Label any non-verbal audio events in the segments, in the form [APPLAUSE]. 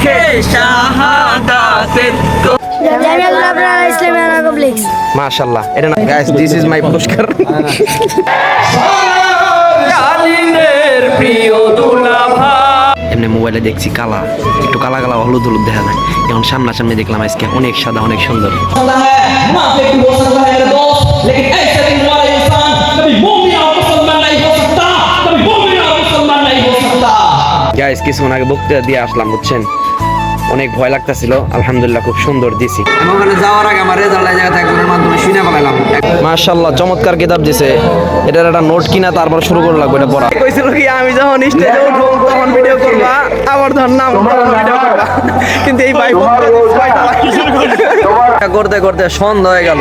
মুখে শাহাদাতের এটা না গাইস দিস ইজ মাই মোবাইলে দেখছি কালা, একটু কালা কালা হলুদ হলুদ দেখা যায়। এখন সামনাসামনি দেখলাম আজকে অনেক সাদা, অনেক সুন্দর। গাইস কিছুক্ষণ আগে বক্তৃতা দিয়ে আসলাম বুঝছেন? অনেক ভয় লাগতেছিল আলহামদুলিল্লাহ খুব সুন্দর দিছি। ওখানে যাওয়ার আগে আমার রেজাল্ট জায়গা থেকে মাধ্যমে শুনে পেলাম মাশাআল্লাহ চমৎকার কিতাব দিছে। এটার একটা নোট কিনা তারপর শুরু করে লাগবে এটা পড়া। কইছিল কি আমি যখন স্টেজে উঠবো তখন ভিডিও করবা আবার ধর নাম ভিডিও করবা কিন্তু এই ভাই করতে করতে সন্ধ্যা হয়ে গেল।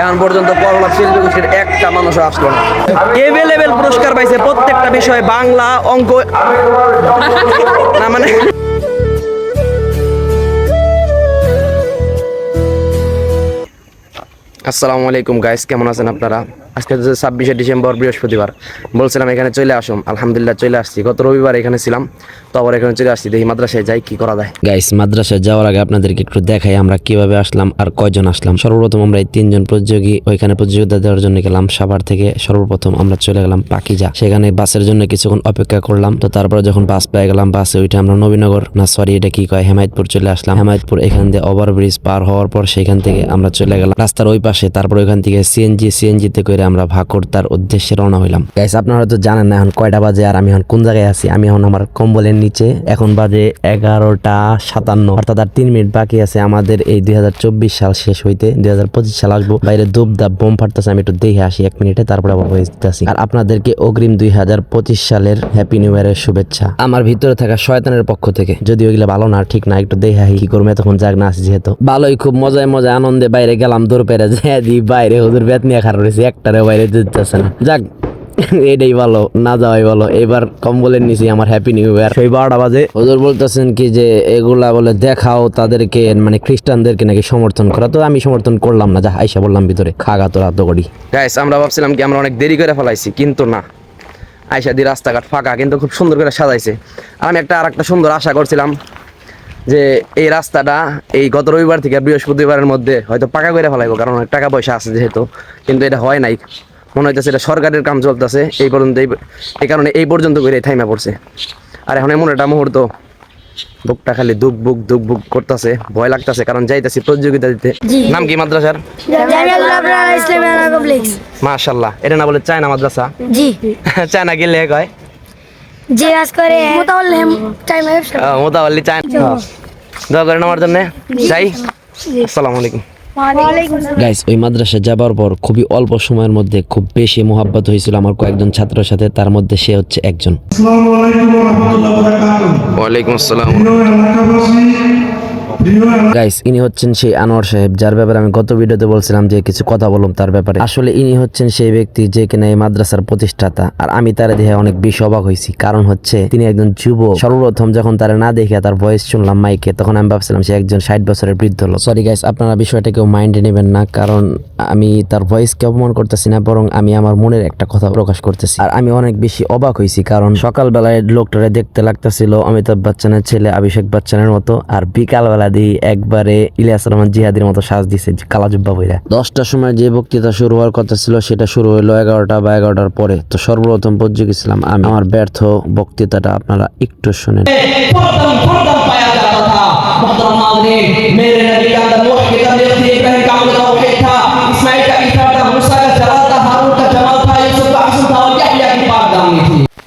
এখন পর্যন্ত শিল্পী গোষ্ঠীর একটা মানুষ আসলো না। এভেলেবেল পুরস্কার পাইছে প্রত্যেকটা বিষয়ে বাংলা অঙ্ক না মানে আসসালামু আলাইকুম গাইস কেমন আছেন আপনারা? আজকে হচ্ছে ছাব্বিশে ডিসেম্বর, বৃহস্পতিবার। বলছিলাম, এখানে চলে আসুন। আলহামদুলিল্লাহ চলে আসছি। গত রবিবার এখানে ছিলাম, তো আবার এখানে চলে আসছি। দেখি মাদ্রাসায় যাই, কি করা যায়। গাইস মাদ্রাসায় যাওয়ার আগে আপনাদেরকে একটু দেখাই আমরা কীভাবে আসলাম আর কয়জন আসলাম। সর্বপ্রথম আমরা এই তিনজন প্রতিযোগী, ওইখানে প্রতিযোগিতা দেওয়ার জন্য গেলাম সাভার থেকে। সর্বপ্রথম আমরা চলে গেলাম পাকিজা। সেখানে বাসের জন্য কিছুক্ষণ অপেক্ষা করলাম, তো তারপরে যখন বাস পেয়ে গেলাম, বাসে ওইটা আমরা নবীনগর না সরি এটা কি কয়, হেমায়তপুর চলে আসলাম। হেমায়তপুর, এখান দিয়ে ওভারব্রিজ পার হওয়ার পর সেখান থেকে আমরা চলে গেলাম। রাস্তার ওই পাশে, তারপর ওইখান থেকে সিএনজি সিএনজি তে করে আমরা ভাকুর তার উদ্দেশ্যে রওনা হইলাম। গাইস আপনারা হয়তো জানেন না এখন কয়টা বাজে আর আমি এখন কোন জায়গায় আছি? আমি এখন আমার কম্বলের নিচে, এখন বাজে এগারোটা সাতান্ন। অর্থাৎ আর তিন মিনিট বাকি আছে। আমাদের এই দুই সাল শেষ হইতে দুই সাল আসব। বাইরে দাপ বোম ফাটতেছে, আমি একটু দেখে আসি এক মিনিটে, তারপরে আবার হয়ে যেতেছি আর আপনাদেরকে অগ্রিম দুই হাজার পঁচিশ সালের হ্যাপি নিউ ইয়ারের শুভেচ্ছা। আমার ভিতরে থাকা শয়তানের পক্ষ থেকে। যদি ওইগুলো ভালো না, ঠিক না, একটু দেখে আসি কি করব তখন যাক না আসি যেহেতু। ভালোই, খুব মজায় মজায় আনন্দে বাইরে গেলাম, দৌড় পেরে যে দি, বাইরে হুজুর বেত নিয়ে খারাপ রয়েছে একটারে বাইরে দিতেছে না। যাক এটাই ভালো না যাওয়াই ভালো। এবার কম্বলের নিচে আমার হ্যাপি নিউ ইয়ার সেই বারোটা বাজে। হুজুর বলতেছেন কি যে এগুলা বলে দেখাও তাদেরকে মানে খ্রিস্টানদেরকে নাকি সমর্থন করা। তো আমি সমর্থন করলাম না যা আইসা বললাম ভিতরে। খাগা তো করি। গাইস আমরা ভাবছিলাম কি আমরা অনেক দেরি করে ফেলাইছি কিন্তু না। আইসা দিয়ে রাস্তাঘাট ফাঁকা কিন্তু খুব সুন্দর করে সাজাইছে। আর আমি একটা আর একটা সুন্দর আশা করছিলাম। যে এই রাস্তাটা এই গত রবিবার থেকে বৃহস্পতিবারের মধ্যে হয়তো পাকা করে ফেলাইবো কারণ অনেক টাকা পয়সা আছে যেহেতু কিন্তু এটা হয় নাই। মনে হইতেছে এটা সরকারের কাম চলতেছে এই পর্যন্ত এই- কারণে এই পর্যন্ত করে থাইমা পড়ছে। আর এখন এমন একটা মুহূর্ত বুকটা খালি দুক বুক দুক বুক করতেছে ভয় লাগতেছে কারণ যাইতেছি প্রতিযোগিতা দিতে। নাম কি মাদ্রাসার? মাশাল্লাহ এটা না বলে চায়না মাদ্রাসা? [LAUGHS] চায়না গেলে কয়? জি আজ করে। মোতাবল্লি ব্যবসা মোতাবাল্লি দোয়া করেন আমার জন্য। যাই। আসসালামু আলাইকুম। গাইস ওই মাদ্রাসা যাবার পর খুবই অল্প সময়ের মধ্যে খুব বেশি মোহাব্বত হয়েছিল আমার কয়েকজন ছাত্রের সাথে তার মধ্যে সে হচ্ছে একজন। আসসালামু আলাইকুম ওয়া রাহমাতুল্লাহি ওয়া বারাকাতুহু। ওয়ালাইকুম আসসালাম। গাইস ইনি হচ্ছেন সেই আনোয়ার সাহেব, যার ব্যাপারে আমি গত ভিডিওতে বলছিলাম যে কিছু কথা বললাম তার ব্যাপারে। আসলে ইনি হচ্ছেন সেই ব্যক্তি যে কিনা এই মাদ্রাসার প্রতিষ্ঠাতা, আর আমি তার দেহে অনেক বেশি অবাক হয়েছি। কারণ হচ্ছে, তিনি একজন যুব সর্বপ্রথম যখন তারা না দেখে তার ভয়েস শুনলাম মাইকে তখন আমি ভাবছিলাম সে একজন ষাট বছরের বৃদ্ধ লোক। সরি গাইস আপনারা বিষয়টা কেউ মাইন্ডে নেবেন না, কারণ আমি তার ভয়েসকে অপমান করতেছি না, বরং আমি আমার মনের একটা কথা প্রকাশ করতেছি। আর আমি অনেক বেশি অবাক হয়েছি, কারণ সকালবেলায় লোকটারে দেখতে লাগতেছিল অমিতাভ বচ্চনের ছেলে অভিষেক বচ্চনের মতো, আর বিকালবেলা দিয়ে একবারে ইলিয়াস রহমান জিহাদির মতো সাজ দিছে কালা জুব্বা বইরা দশটার সময় যে বক্তৃতা শুরু হওয়ার কথা ছিল, সেটা শুরু হলো এগারোটা বা এগারোটার পরে। তো সর্বপ্রথম প্রতিযোগী ছিলাম আমি। আমার ব্যর্থ বক্তৃতাটা আপনারা একটু শুনেন।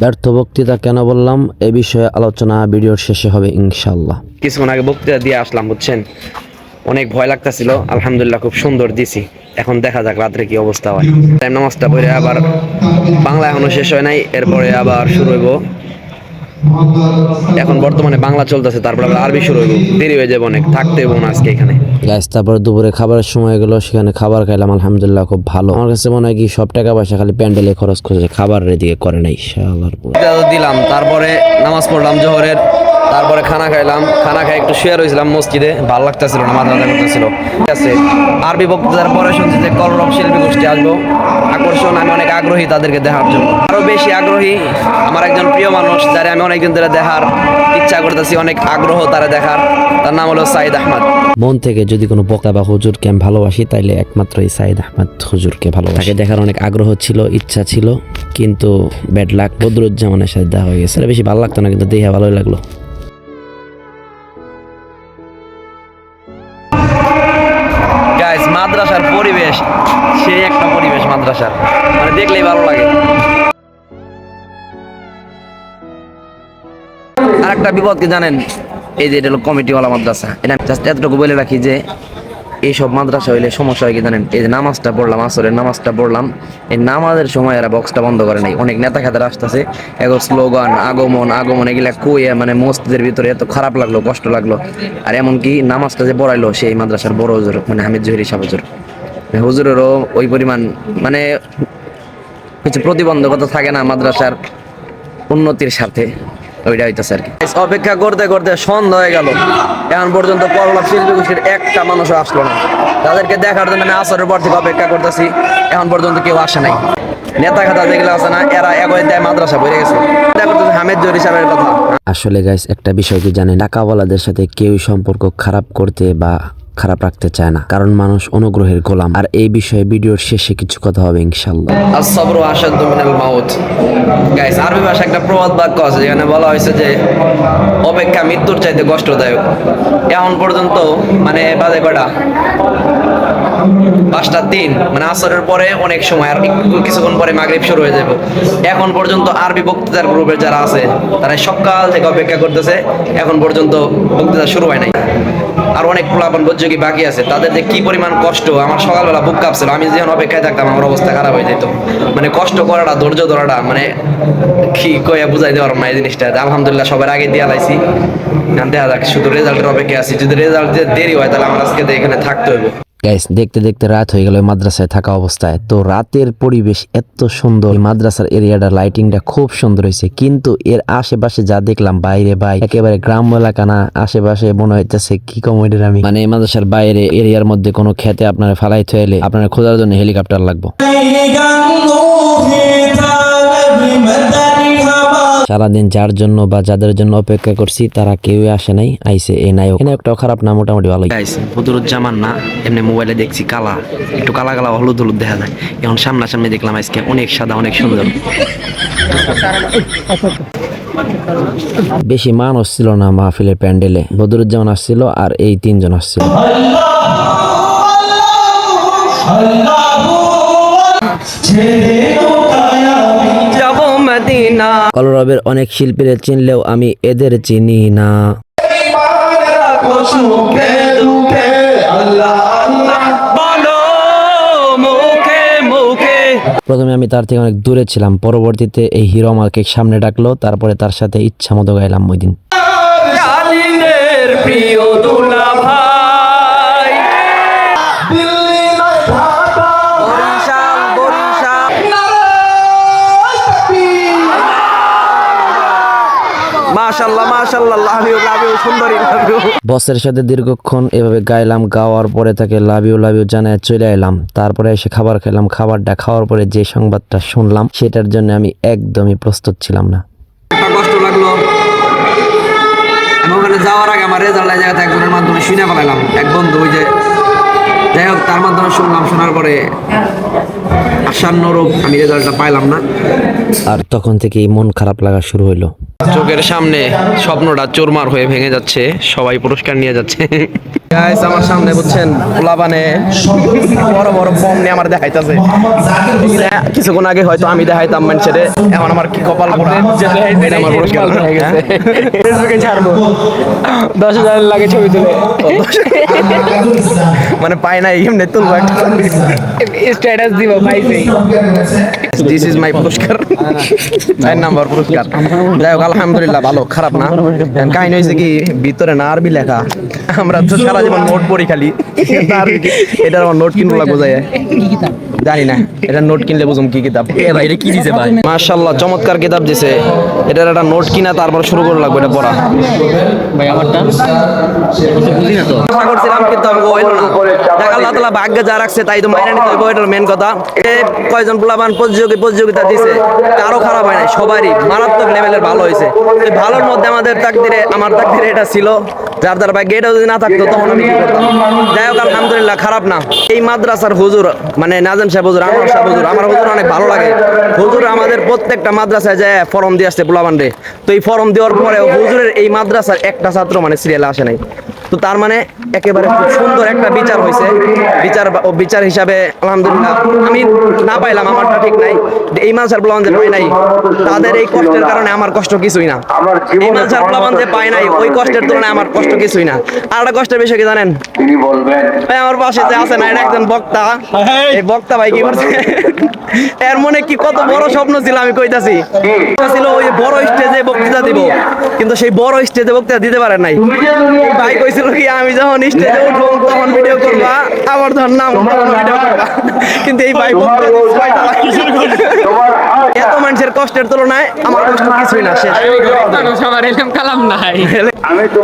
ব্যর্থ বক্তৃতা কেন বললাম? এ বিষয়ে আলোচনা ভিডিওর শেষে হবে ইনশাল্লাহ কিছুক্ষণ আগে বক্তৃতা দিয়ে আসলাম, বুঝছেন? অনেক ভয় লাগতেছিল, আলহামদুলিল্লাহ খুব সুন্দর দিছি। এখন দেখা যাক রাত্রে কি অবস্থা হয়। নামাজটা পড়ে আবার বাংলা এখনও শেষ হয় নাই, এরপরে আবার শুরু হইব। এখন বর্তমানে বাংলা চলতেছে তারপর আবার আরবি শুরু হইব। দেরি হয়ে যাবে অনেক থাকতে না আজকে এখানে। গ্যাস তারপরে দুপুরে খাবারের সময় গেলো সেখানে খাবার খাইলাম আলহামদুলিল্লাহ খুব ভালো। আমার কাছে মনে হয় কি সব টাকা পয়সা খালি প্যান্ডেলে খরচ করেছে খাবার দিকে করে নাই দিলাম তারপরে নামাজ পড়লাম জোহরের তারপরে খানা খাইলাম। খানা খাই একটু শুয়ে রয়েছিলাম মসজিদে। ভালো লাগতেছিল না, মাথা ব্যথা করতেছিল। ঠিক আছে, আরবি বক্তৃতার পরে শুনছি যে কলরব শিল্পী গোষ্ঠী আসব। আকর্ষণ, আমি অনেক আগ্রহী তাদেরকে দেখার জন্য। আরও বেশি আগ্রহী আমার একজন প্রিয় মানুষ, যারা আমি অনেকদিন ধরে দেখার ইচ্ছা করতেছি, অনেক আগ্রহ তারা দেখার। তার নাম হলো সাইদ আহমদ। মন থেকে যদি কোনো বক্তা বা হুজুরকে আমি ভালোবাসি, তাইলে একমাত্র এই সাইদ আহমদ হুজুরকে ভালোবাসি। তাকে দেখার অনেক আগ্রহ ছিল, ইচ্ছা ছিল, কিন্তু ব্যাড লাক বদরুজ্জামানের সাথে দেখা হয়ে গেছে। বেশি ভালো লাগতো না, কিন্তু দেখে ভালোই লাগল। মাদ্রাসার পরিবেশ, সেই একটা পরিবেশ মাদ্রাসার। মানে দেখলেই ভালো লাগে। আর একটা বিপদকে জানেন? এই যে এটা হলো কমিটিওয়ালা মাদ্রাসা। এটা জাস্ট এতটুকু বলে রাখি যে এইসব মাদ্রাসা হইলে সমস্যা হয় কি জানেন? এই যে নামাজটা পড়লাম, আসরের নামাজটা পড়লাম, এই নামাজের সময় এরা বক্সটা বন্ধ করে নাই। অনেক নেতা খাতার আসতেছে, এগো স্লোগান আগমন আগমন, এগুলা কইয়া মানে মসজিদের ভিতরে এত খারাপ লাগল, কষ্ট লাগল। আর এমনকি নামাজটা যে পড়াইলো, সেই মাদ্রাসার বড় হুজুর মানে হামিদ জহির সাহেব হুজুর। হুজুরেরও ওই পরিমাণ মানে কিছু প্রতিবন্ধকতা থাকে না মাদ্রাসার উন্নতির সাথে ওইটা হইতেছে আর কি। অপেক্ষা করতে করতে সন্ধ্যা হয়ে গেল। এখন পর্যন্ত পরলাভ শিল্পী গোষ্ঠীর একটা মানুষও আসলো না। তাদেরকে দেখার জন্য আমি আসরের পর থেকে অপেক্ষা করতেছি, এখন পর্যন্ত কেউ আসে নাই। নেতা খাতা যেগুলো আছে না, এরা একই দেয় মাদ্রাসা বেড়ে গেছে। হামিদ সাহেবের কথা। আসলে গাইস একটা বিষয় কি জানেন? টাকাওয়ালাদের সাথে কেউ সম্পর্ক খারাপ করতে বা খারাপ রাখতে চায় না। কারণ মানুষ অনুগ্রহের গোলাম। আর এই বিষয়ে ভিডিওর শেষে কিছু কথা হবে ইনশাল্লাহ আসসাবরু আসাদ্দু মিনাল মাউত। গাইস আরবি ভাষা একটা প্রবাদ বাক্য আছে, যেখানে বলা হয়েছে যে, অপেক্ষা মৃত্যুর চাইতে কষ্টদায়ক। এখন পর্যন্ত মানে বাজে কটা পাঁচটা তিন মানে আসরের পরে অনেক সময় আর একটু কিছুক্ষণ পরে মাগরিব শুরু হয়ে যাবে। এখন পর্যন্ত আরবি বক্তৃতার গ্রুপের যারা আছে, তারা সকাল থেকে অপেক্ষা করতেছে, এখন পর্যন্ত বক্তৃতা শুরু হয় নাই। আর অনেক পোলাপন বজ্রকি বাকি আছে, তাদের যে কি পরিমাণ কষ্ট, আমার সকালবেলা বুক কাঁপছিল। আমি যখন অপেক্ষায় থাকতাম, আমার অবস্থা খারাপ হয়ে যেত। মানে কষ্ট করাটা, ধৈর্য ধরাটা মানে কি কইয়া বুঝাই দেওয়ার না এই জিনিসটা। আলহামদুলিল্লাহ সবার আগে দিয়ে লাইছি। দেখা যাক, শুধু রেজাল্টের অপেক্ষা আছি। যদি রেজাল্ট দেরি হয়, তাহলে আমার আজকে এখানে থাকতে হবে গাইস দেখতে দেখতে রাত হয়ে গেল মাদ্রাসায় থাকা অবস্থায়। তো রাতের পরিবেশ এত সুন্দর। মাদ্রাসার এরিয়াটা লাইটিংটা খুব সুন্দর হয়েছে। কিন্তু এর আশেপাশে যা দেখলাম, বাইরে বাই একেবারে গ্রাম্য এলাকা না, আশেপাশে মনে হইতেছে কি কমেডির আমি। মানে মাদ্রাসার বাইরে এরিয়ার মধ্যে কোনো খেতে আপনারা ফালাই থইলে আপনারা খোঁজার জন্য হেলিকপ্টার লাগবে। সারাদিন যার জন্য বা যাদের জন্য অপেক্ষা করছি তারা কেউই আসে নাই আইসে এই নায়ক। এই নায়কটাও খারাপ না মোটামুটি ভালোই। গাইস বদরুজ্জামান না এমনি মোবাইলে দেখছি কালা একটু কালা কালা হলুদ হলুদ দেখা যায়। এখন সামনাসামনি দেখলাম আজকে অনেক সাদা অনেক সুন্দর। বেশি মানুষ ছিল না মাহফিলের প্যান্ডেলে। বদরুজ্জামান আসছিল আর এই তিনজন আসছিল। মদিনা কলরবের অনেক শিল্পীরা চিনলেও আমি এদের চিনি না। প্রথমে আমি তার থেকে অনেক দূরে ছিলাম পরবর্তীতে এই হিরো আমাকে সামনে ডাকলো তারপরে তার সাথে ইচ্ছা মতো গাইলাম ওই দিন। প্রিয় মাশাল্লাহ মাশাল্লাহ লাভ ইউ লাভ ইউ সুন্দরী লাভ ইউ বসের সাথে দীর্ঘক্ষণ এভাবে গাইলাম গাওয়ার পরে তাকে লাভ ইউ লাভ ইউ জানায় চলে এলাম তারপরে এসে খাবার খেলাম খাবারটা খাওয়ার পরে যে সংবাদটা শুনলাম সেটার জন্য আমি একদমই প্রস্তুত ছিলাম না। কষ্ট লাগল। ওখানে যাওয়ার আগে আমার রেজাল্ট জায়গাতে একজনের মাধ্যমে শুনে এক বন্ধু ওই যে যাই হোক তার মাধ্যমে শুনলাম শোনার পরে আশান্যরূপ আমি রেজাল্টটা পাইলাম না। আর তখন থেকেই মন খারাপ লাগা শুরু হলো চোখের সামনে স্বপ্নটা চোরমার হয়ে ভেঙে যাচ্ছে সবাই পুরস্কার নিয়ে যাচ্ছে। গাইস আমার সামনে বুঝছেন পোলাপানে বড় বড় বম নিয়ে আমার দেখাইতেছে। কিছুক্ষণ আগে হয়তো আমি দেখাইতাম মানুষের এখন আমার কি কপাল পোড়া আমার পুরস্কার হ্যাঁ? ফেসবুকে ছাড়বো। দশ হাজার লাগে ছবি তুলে। মানে পাই নাই এমনি তুলবো স্ট্যাটাস দিব পাইছে দিস ইজ মাই পুরস্কার। চার নাম্বার পুরস্কার। যাই হোক আলহামদুলিল্লাহ। ভালো খারাপ না। কাহিনী হয়েছে কি ভিতরে না আরবি লেখা। আমরা তো সারা জীবন নোট পড়ি খালি। এটার আমার নোট কিনবো লাগবো যাই। জানি না এটা নোট কিনলে বুঝুম কি কিতাব। এ ভাই এটা কি দিছে ভাই? চমৎকার কিতাব দিছে। এটার একটা নোট কিনা তারপর শুরু করে লাগবে এটা পড়া। ভাই আমারটা? বুঝি না তো আশা করছিলাম কিন্তু আমি হইল না। দেখ আল্লাহ ভাগ্যে যা রাখছে তাই তো নিতে এটার মেন কথা। এ কয়জন পোলাবান প্রতিযোগী প্রতিযোগিতা দিছে কারও খারাপ হয় নাই সবারই মারাত্মক লেভেলের ভালো হয়েছে। ভালোর মধ্যে আমাদের তাকদিরে আমার তাকদিরে এটা ছিল। যার যার ভাগ্যে এটা যদি না থাকতো, তখন আমি যাই হোক, আলহামদুলিল্লাহ, খারাপ না। এই মাদ্রাসার হুজুর মানে নাজেম সাহেব হুজুর আমার সাহেব হুজুর, আমার হুজুর অনেক ভালো লাগে। হুজুর আমাদের প্রত্যেকটা মাদ্রাসায় যায়, ফর্ম দিয়ে আসছে বুলাবান্ডে তো এই ফর্ম দেওয়ার পরে হুজুরের এই মাদ্রাসার একটা ছাত্র মানে সিরিয়ালে আসে নাই। তো তার মানে একেবারে খুব সুন্দর একটা বিচার হয়েছে। বিচার ও বিচার হিসাবে আলহামদুলিল্লাহ আমি না পাইলাম আমারটা ঠিক নাই। এই মালসার প্লাবন যে পাই নাই তাদের এই কষ্টের কারণে আমার কষ্ট কিছুই না। এই মালসার প্লাবন যে পাই নাই ওই কষ্টের তুলনায় আমার কষ্ট কিছুই না। আর একটা কষ্টের বিষয় কি জানেন? ভাই আমার পাশে যে আছে না এটা একজন বক্তা। এই বক্তা ভাই কি করছে এর মনে কি কত বড় স্বপ্ন ছিল আমি কইতাছি। ছিল ওই বড় স্টেজে বক্তৃতা দিব। কিন্তু সেই বড় স্টেজে বক্তৃতা দিতে পারে নাই। ভাই কইছিল কি আমি যখন স্টেজে উঠবো তখন ভিডিও করবা আবার ধর নাম ভিডিও করবা কিন্তু এই ভাই মানুষের কষ্টের তুলনায় আমার কষ্ট কিছুই না শেষ। সবার এলাম কালাম নাই।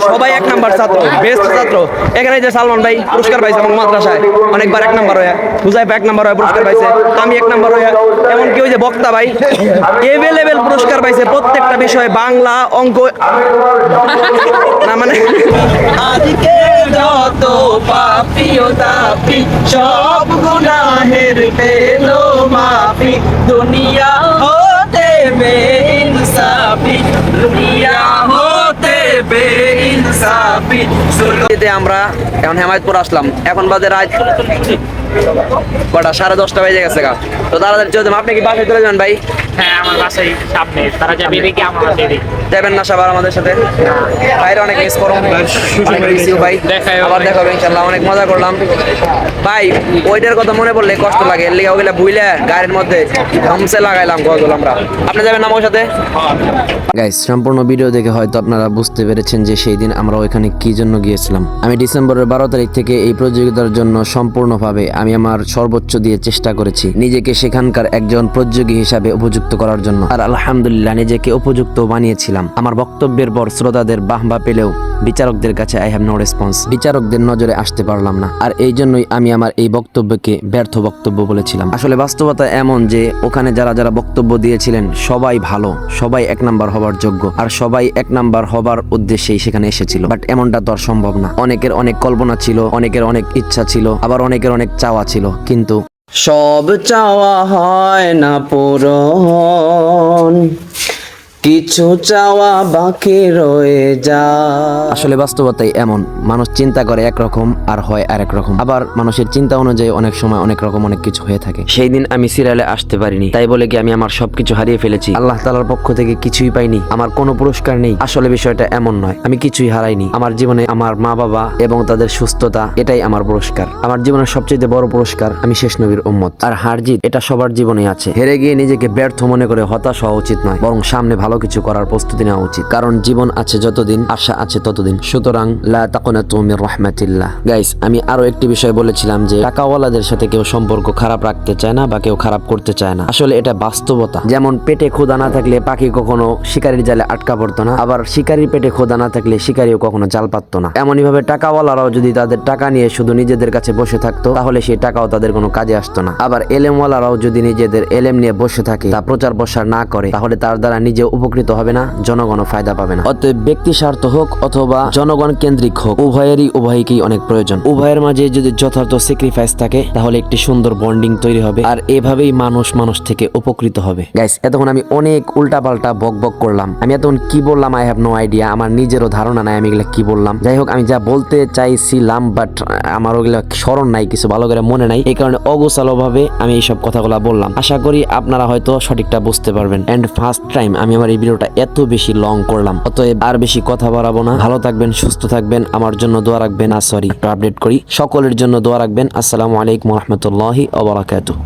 সবাই এক নাম্বার ছাত্র বেস্ট ছাত্র। এখানে যে সালমান ভাই পুরস্কার পাইছে আমার মাদ্রাসায় অনেকবার এক নাম্বার হয়ে হুজাইফা এক নাম্বার হয়ে পুরস্কার পাইছে আমি এক নাম্বার হয়ে এমনকি ওই যে বক্তা ভাই এভেলেবেল পুরস্কার পাইছে প্রত্যেকটা বিষয়ে বাংলা অঙ্ক না মানে আজকে যত পাপি ও তাপি সব গুনাহের পেল মাফি দুনিয়া বেইনসাফি দুনিয়া হতে বেইনসাফি এতে আমরা এখন হেমায়তপুর আসলাম। এখন বাজে রাত কটা? সাড়ে দশটা বেজে গেছে গা। তো তাড়াতাড়ি চলে যাবেন। আপনি কি বাসায় চলে যাবেন ভাই? হ্যাঁ আমার বাসায় সামনে। তারা যাবে এদিকে আমরা এদিকে। যাবেন না সবার আমাদের সাথে? ভাইরা অনেক মিস করো। অনেক miss you ভাই। আবার ভাই। ইনশাল্লাহ। অনেক মজা করলাম। ভাই ওইটার কথা মনে পড়লে কষ্ট লাগে। এর লিগে ওগুলা বুইলে গাড়ির মধ্যে লাগাইলাম গজল আমরা। আপনি যাবেন না আমার সাথে? গাইস সম্পূর্ণ ভিডিও দেখে হয়তো আপনারা বুঝতে পেরেছেন যে সেই দিন আমরা ওইখানে কি জন্য গিয়েছিলাম? আমি ডিসেম্বরের বারো তারিখ থেকে এই প্রতিযোগিতার জন্য সম্পূর্ণভাবে আমি আমার সর্বোচ্চ দিয়ে চেষ্টা করেছি নিজেকে সেখানকার একজন প্রতিযোগী হিসাবে উপযুক্ত করার জন্য। আর আলহামদুলিল্লাহ নিজেকে উপযুক্ত বানিয়েছিলাম। আমার বক্তব্যের পর শ্রোতাদের বাহবা পেলেও বিচারকদের কাছে আই হ্যাভ নো রেসপন্স বিচারকদের নজরে আসতে পারলাম না। আর এই জন্যই আমি আমার এই বক্তব্যকে ব্যর্থ বক্তব্য বলেছিলাম। আসলে বাস্তবতা এমন যে, ওখানে যারা যারা বক্তব্য দিয়েছিলেন, সবাই ভালো, সবাই এক নাম্বার হবার যোগ্য। আর সবাই এক নাম্বার হবার উদ্দেশ্যেই সেখানে এসেছিল। বাট এমনটা তো আর সম্ভব না। অনেকের অনেক কল্পনা ছিল, অনেকের অনেক ইচ্ছা ছিল, আবার অনেকের অনেক চাওয়া ছিল, কিন্তু সব চাওয়া হয় না পূরণ। কিছু চাওয়া বাকি রয়ে যায় আসলে বাস্তবতাই এমন মানুষ চিন্তা করে একরকম আর হয় আরেক রকম। আবার মানুষের চিন্তা অনুযায়ী অনেক সময় অনেক রকম অনেক কিছু হয়ে থাকে। সেই দিন আমি সিরিয়ালে আসতে পারিনি তাই বলে কি আমি আমার সবকিছু হারিয়ে ফেলেছি? আল্লাহ তালার পক্ষ থেকে কিছুই পাইনি আমার কোনো পুরস্কার নেই। আসলে বিষয়টা এমন নয় আমি কিছুই হারাইনি। আমার জীবনে আমার মা বাবা এবং তাদের সুস্থতা এটাই আমার পুরস্কার। আমার জীবনের সবচেয়ে বড় পুরস্কার আমি শেষ নবীর উম্মত। আর হারজিত এটা সবার জীবনে আছে। হেরে গিয়ে নিজেকে ব্যর্থ মনে করে হতাশ হওয়া উচিত নয় বরং সামনে ভালো কিছু করার প্রস্তুতি নেওয়া উচিত। কারণ জীবন আছে যতদিন, আশা আছে ততদিন। সুতরাং গাইস আমি আরও একটি বিষয় বলেছিলাম যে, টাকাওয়ালাদের সাথে কেউ সম্পর্ক খারাপ রাখতে চায় না বা কেউ খারাপ করতে চায় না। আসলে এটা বাস্তবতা। যেমন পেটে ক্ষুধা না থাকলে পাখি কখনো শিকারির জালে আটকা পড়তো না, আবার শিকারির পেটে ক্ষুধা না থাকলে শিকারিও কখনো জাল পাততো না। এমনই ভাবে টাকাওয়ালারাও যদি তাদের টাকা নিয়ে শুধু নিজেদের কাছে বসে থাকতো, তাহলে সেই টাকাও তাদের কোনো কাজে আসতো না। আবার এলেমওয়ালারাও যদি নিজেদের এলেম নিয়ে বসে থাকে, তা প্রচার প্রসার না করে, তাহলে তার দ্বারা নিজে উপকৃত হবে না, জনগণও ফায়দা পাবে না। অতএব ব্যক্তি স্বার্থ হোক অথবা জনগণ কেন্দ্রিক হোক, উভয়েরই উভয়কেই অনেক প্রয়োজন। উভয়ের মাঝে যদি যথার্থ স্যাক্রিফাইস থাকে, তাহলে একটি সুন্দর বন্ডিং তৈরি হবে আর এভাবেই মানুষ মানুষ থেকে উপকৃত হবে। গাইস এতক্ষণ আমি অনেক উল্টাপাল্টা বক বক করলাম। আমি এতক্ষণ কি বললাম আই হ্যাভ নো আইডিয়া আমার নিজেরও ধারণা নাই আমি এগুলা কি বললাম। যাই হোক, আমি যা বলতে চাইছিলাম বাট আমার ওগুলা স্মরণ নাই, কিছু ভালো করে মনে নাই। এই কারণে অগোছালো ভাবে আমি এইসব কথাগুলো বললাম। আশা করি আপনারা হয়তো সঠিকটা বুঝতে পারবেন। এন্ড ফার্স্ট টাইম আমি আমার এই ভিডিওটা এত বেশি লং করলাম। অতএব আর বেশি কথা বাড়াবো না। ভালো থাকবেন, সুস্থ থাকবেন। আমার জন্য দোয়া রাখবেন। আর সরি আপডেট করি। সকলের জন্য দোয়া রাখবেন। আসসালামু আলাইকুম রহমতুল্লাহি ওবরাকাতুহ